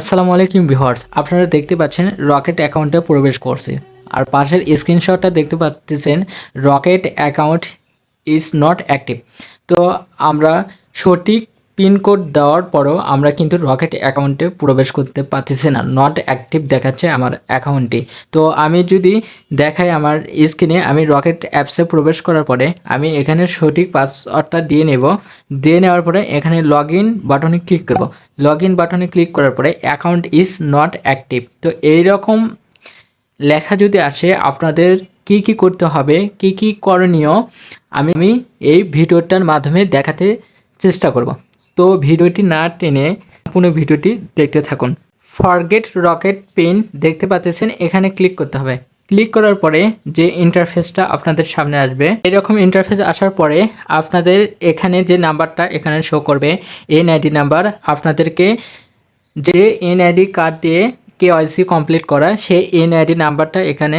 আসসালামু আলাইকুম ভিউয়ার্স, আপনারা দেখতে পাচ্ছেন রকেট অ্যাকাউন্টে প্রবেশ করছে। আর পাশের স্ক্রিনশটটা দেখতে পাচ্ছেন, rocket account is not active. তো আমরা সঠিক পিনকোড দেওয়ার পরও আমরা কিন্তু রকেট অ্যাকাউন্টে প্রবেশ করতে পারতেছি না নট অ্যাক্টিভ দেখাচ্ছে আমার অ্যাকাউন্টে তো আমি যদি দেখাই আমার স্ক্রিনে আমি রকেট অ্যাপসে প্রবেশ করার পরে আমি এখানে সঠিক পাসওয়ার্ডটা দিয়ে নেব। দিয়ে নেওয়ার পরে এখানে লগ ইন বাটনে ক্লিক করব। লগ ইন বাটনে ক্লিক করার পরে অ্যাকাউন্ট ইজ নট অ্যাক্টিভ তো এই রকম লেখা যদি আসে, আপনাদের কি কি করতে হবে, কি কি করণীয়, আমি এই ভিডিওটার মাধ্যমে দেখাতে চেষ্টা করব। তো ভিডিওটি না টেনে সম্পূর্ণ ভিডিওটি দেখতে থাকুন। ফরগেট রকেট পেন দেখতে পাচ্ছেন, এখানে ক্লিক করতে হবে। ক্লিক করার পরে যে ইন্টারফেসটা আপনাদের সামনে আসবে, এরকম ইন্টারফেস আসার পরে আপনাদের এখানে যে নাম্বারটা এখানে শো করবে এনআইডি নাম্বার আপনাদেরকে যে এনআইডি কার্ড দিয়ে কে কেওয়াইসি কমপ্লিট করা, সেই এনআইডি নাম্বারটা এখানে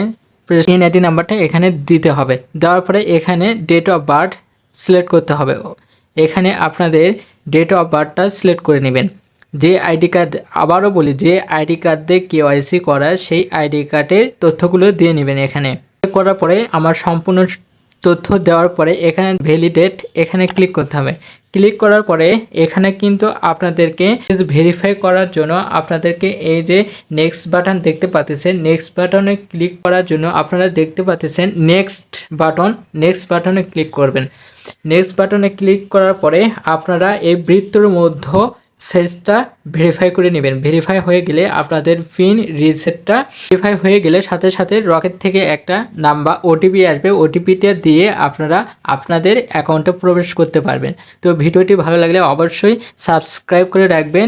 এনআইডি নাম্বারটা এখানে দিতে হবে। দেওয়ার পরে এখানে ডেট অফ বার্থ সিলেক্ট করতে হবে। এখানে আপনাদের ডেট অফ বার্থটা সিলেক্ট করে নেবেন। যে আইডি কার্ড আবারও বলি, যে আইডি কার্ড দিয়ে কেওয়াইসি করা, সেই আইডি কার্ডের তথ্যগুলো দিয়ে নেবেন এখানে। করার পরে আমার সম্পূর্ণ তথ্য দেওয়ার পরে এখানে ভ্যালিডেট এখানে ক্লিক করতে হবে। ক্লিক করার পরে এখানে কিন্তু আপনাদেরকে ভেরিফাই করার জন্য আপনাদেরকে এই যে নেক্সট বাটন দেখতে পাচ্ছেন নেক্সট বাটনে ক্লিক করার জন্য আপনারা দেখতে পাচ্ছেন নেক্সট বাটন নেক্সট বাটনে ক্লিক করবেন। নেক্সট বাটনে ক্লিক করার পরে আপনারা এই বৃত্তর মধ্যে ফেসটা ভেরিফাই করে নেবেন। ভেরিফাই হয়ে গেলে আপনাদের পিন রিসেটটা ভেরিফাই হয়ে গেলে সাথে সাথে রকেট থেকে একটা নাম্বার ওটিপি আসবে। ওটিপিটা দিয়ে আপনারা আপনাদের অ্যাকাউন্টে প্রবেশ করতে পারবেন। তো ভিডিওটি ভালো লাগলে অবশ্যই সাবস্ক্রাইব করে রাখবেন।